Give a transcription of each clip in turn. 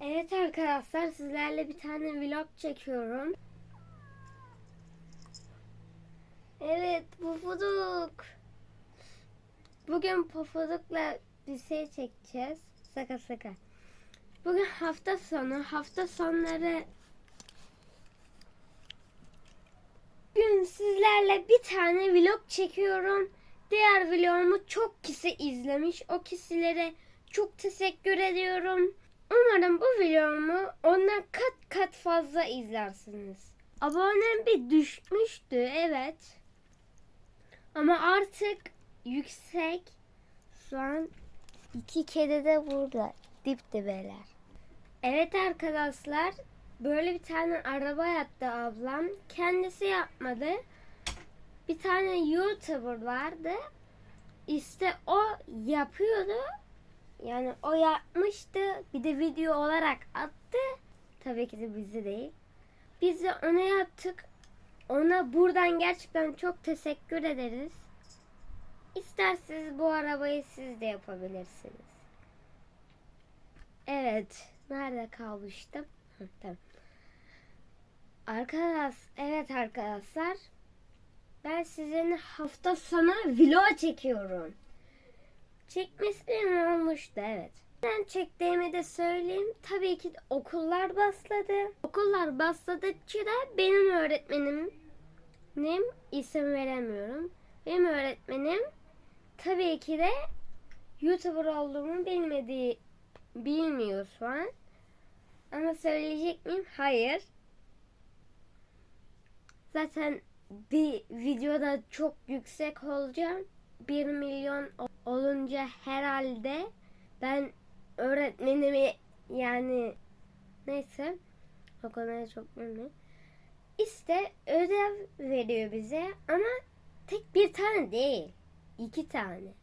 Evet arkadaşlar sizlerle bir tane vlog çekiyorum. Evet Pofuduk. Bugün Pofuduk'la bir şey çekeceğiz. Saka saka. Bugün hafta sonu. Hafta sonları Bugün sizlerle bir tane vlog çekiyorum. Diğer vlogumu çok kişi izlemiş. O kişilere çok teşekkür ediyorum. Umarım bu vlogumu ondan kat kat fazla izlersiniz. Abonem bir düşmüştü evet. Ama artık yüksek. Şu an iki kedi de burada. Dip dibeler. Evet arkadaşlar. Böyle bir tane araba yaptı ablam. Kendisi yapmadı. Bir tane YouTuber vardı. İşte o yapıyordu. Yani o yapmıştı. Bir de video olarak attı. Tabii ki de bizi değil. Biz de ona yaptık. Ona buradan gerçekten çok teşekkür ederiz. İsterseniz bu arabayı siz de yapabilirsiniz. Evet. Nerede kalmıştım? Tamam. Arkadaş, evet arkadaşlar. Ben sizin hafta sonu vlog çekiyorum. Çekmişliğim olmuştu evet. Ben çektiğimi de söyleyeyim. Tabii ki okullar başladı. Okullar başladıkça da benim öğretmenim nim isim veremiyorum. Benim öğretmenim tabii ki de YouTuber olduğumu bilmediği bilmiyor şu an. Ama söyleyecek miyim? Hayır. Zaten bir videoda çok yüksek olacağım. 1 milyon olunca herhalde ben öğretmenimi yani neyse o konuya çok bilmiyorum. İşte ödev veriyor bize ama tek bir tane değil. iki tane.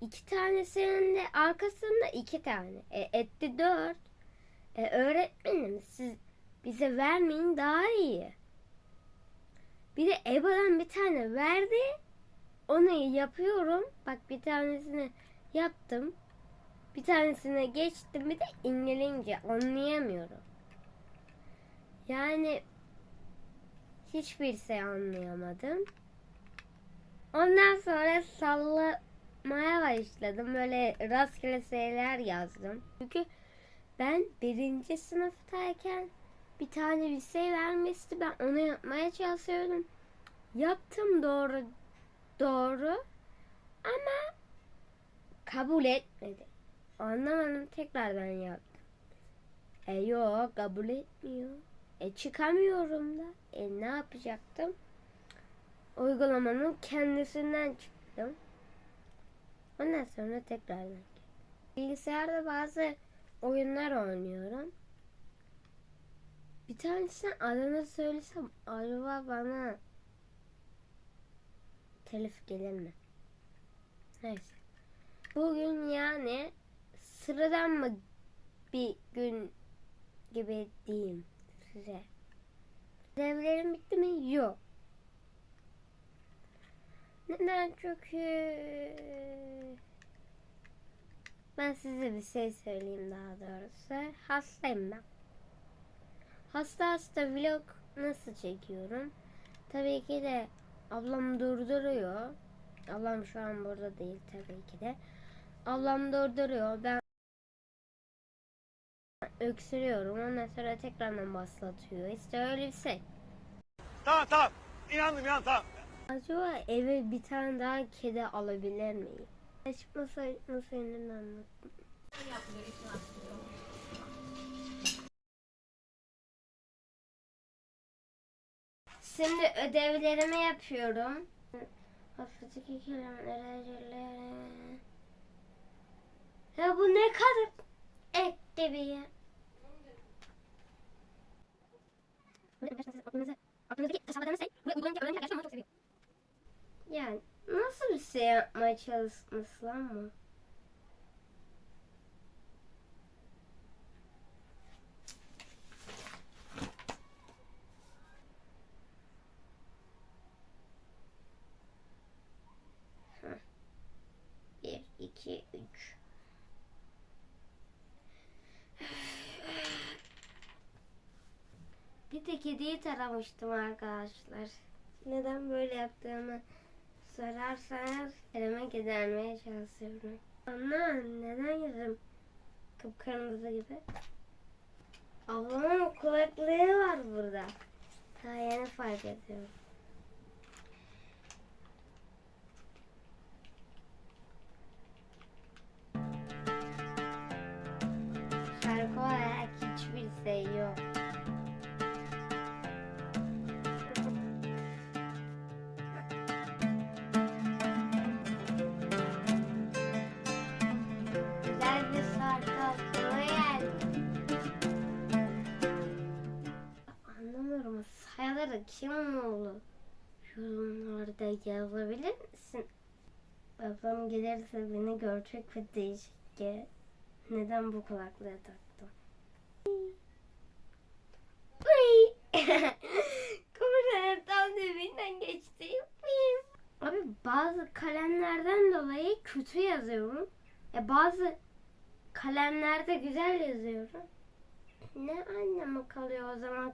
İki tanesinin de arkasında iki tane. E, etti dört. E, öğretmenim siz bize vermeyin daha iyi. Bir de EBA'dan bir tane verdi. Onu yapıyorum. Bak bir tanesini yaptım. Bir tanesine geçtim. Bir de İngilizce anlayamıyorum. Yani hiçbir şey anlayamadım. Ondan sonra sallamaya başladım. Böyle rastgele şeyler yazdım. Çünkü ben birinci sınıftayken bir tane bir şey vermişti. Ben onu yapmaya çalışıyordum. Yaptım doğru doğru ama kabul etmedi. Anlamadım tekrardan yaptım. E yok kabul etmiyor. E çıkamıyorum da. E ne yapacaktım? Uygulamanın kendisinden çıktım. Ondan sonra tekrardan. Bilgisayarda bazı oyunlar oynuyorum. Bir tanesinin adını söylesem acaba bana telif gelir mi? Neyse. Bugün yani sıradan mı bir gün gibi diyeyim size. Ödevlerim bitti mi? Yok. Neden? Çünkü ben size bir şey söyleyeyim daha doğrusu. Hastayım ben. Hasta hasta vlog nasıl çekiyorum? Tabii ki de ablam durduruyor. Ablam şu an burada değil tabii ki de. Ablam durduruyor. Ben öksürüyorum. Ondan sonra tekrardan başlatıyor. İşte öyle bir şey. Tamam tamam. İnandım ya tamam. Acaba eve bir tane daha kedi alabilir miyim? Çıkmasa nasıl yeniden anlattım. Şimdi ödevlerimi yapıyorum. Haftadaki kelimeleri Ya bu ne kadar ekti bir ya. Yani nasıl bir şey yapmaya çalışmış lan? 2, 3. Bir de kediyi taramıştım arkadaşlar. Neden böyle yaptığımı sorarsanız elime gidermeye çalışıyorum. Ana neden yüzüm kıpkırmızı gibi? Ablamın kulaklığı var burada. Ha yeni fark ediyorum. Kim oğlu? Yorumlarda yazabilir misin? Babam gelirse beni görecek ve değişik ki neden bu kulaklığı taktım? Kameranın tam dibinden geçti. Uy! Abi bazı kalemlerden dolayı kötü yazıyorum. E bazı kalemlerde güzel yazıyorum. Ne anlamı kalıyor o zaman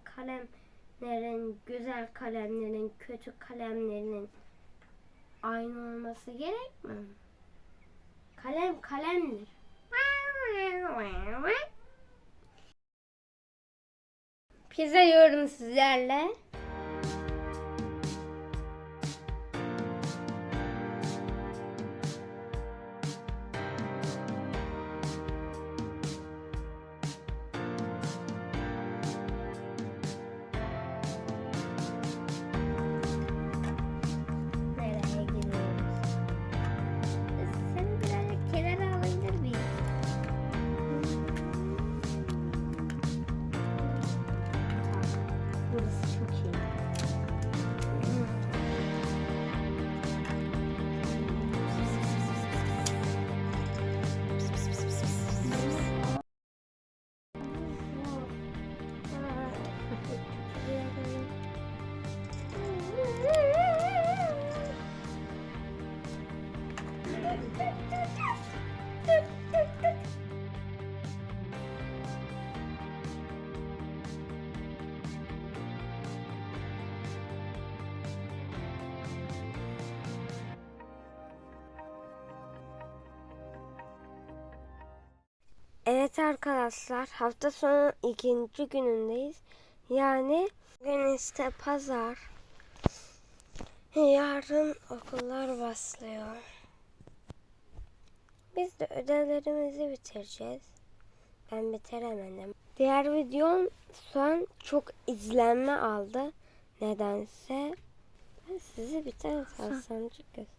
kalemlerin, güzel kalemlerin, kötü kalemlerin aynı olması gerekmiyor mu? Kalem kalemdir. Pizza yiyorum sizlerle. Evet arkadaşlar hafta sonu ikinci günündeyiz. Yani bugün işte pazar. Yarın okullar başlıyor. Biz de ödevlerimizi bitireceğiz. Ben bitiremedim. Diğer videom an çok izlenme aldı. Nedense ben sizi bir tane salsancık göster.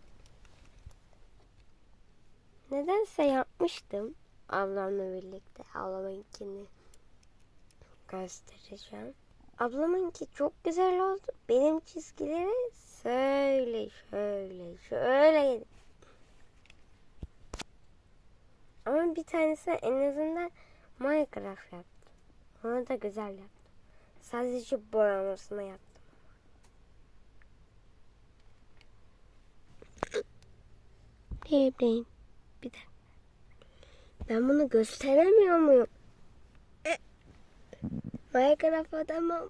Nedense yapmıştım ablamla birlikte ablamınkini göstereceğim. Ablamınki çok güzel oldu. Benim çizgileri şöyle şöyle şöyle. Ama bir tanesi en azından Minecraft yaptım. Onu da güzel yaptım. Sadece boyamasını yaptım. Beyblade. Bir dakika. Ben bunu gösteremiyor muyum? Minecraft adamım.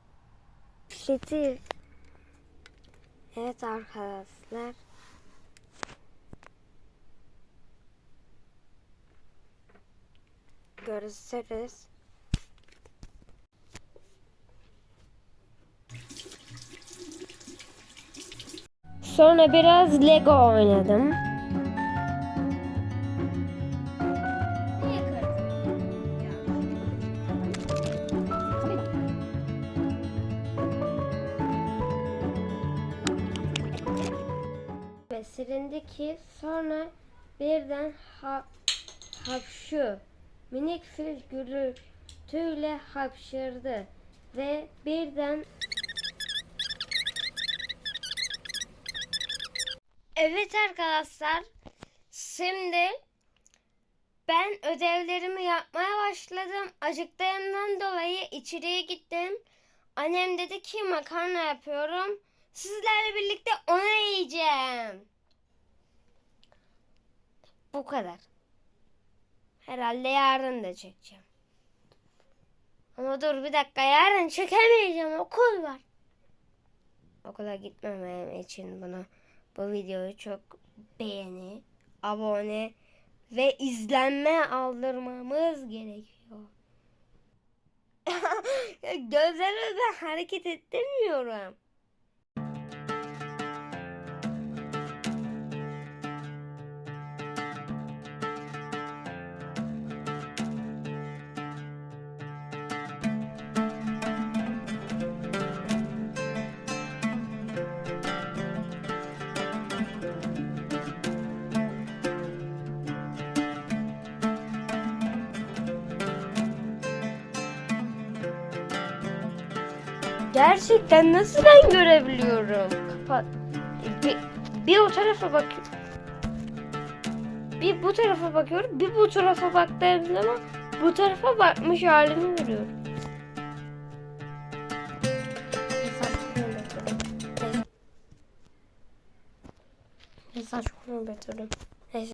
Şitir. Evet arkadaşlar. Görüşürüz. Sonra biraz Lego oynadım. Ki sonra birden ha, hapşu minik fil gürültüyle hapşırdı ve birden Evet arkadaşlar şimdi ben ödevlerimi yapmaya başladım. Acıktığımdan dolayı içeriye gittim. Annem dedi ki makarna yapıyorum. Sizlerle birlikte onu yiyeceğim. Bu kadar. Herhalde yarın da çekeceğim. Ama dur bir dakika yarın çekemeyeceğim okul var. Okula gitmemem için bunu bu videoyu çok beğeni, abone ve izlenme aldırmamız gerekiyor. Gözlerimden hareket ettirmiyorum. Gerçekten nasıl ben görebiliyorum? Kapat. Bir, bir o tarafa bakıyorum. Bir bu tarafa bakıyorum. Bir bu tarafa baktığım zaman bu tarafa bakmış halimi görüyorum. Saçma bir durum. Neyse.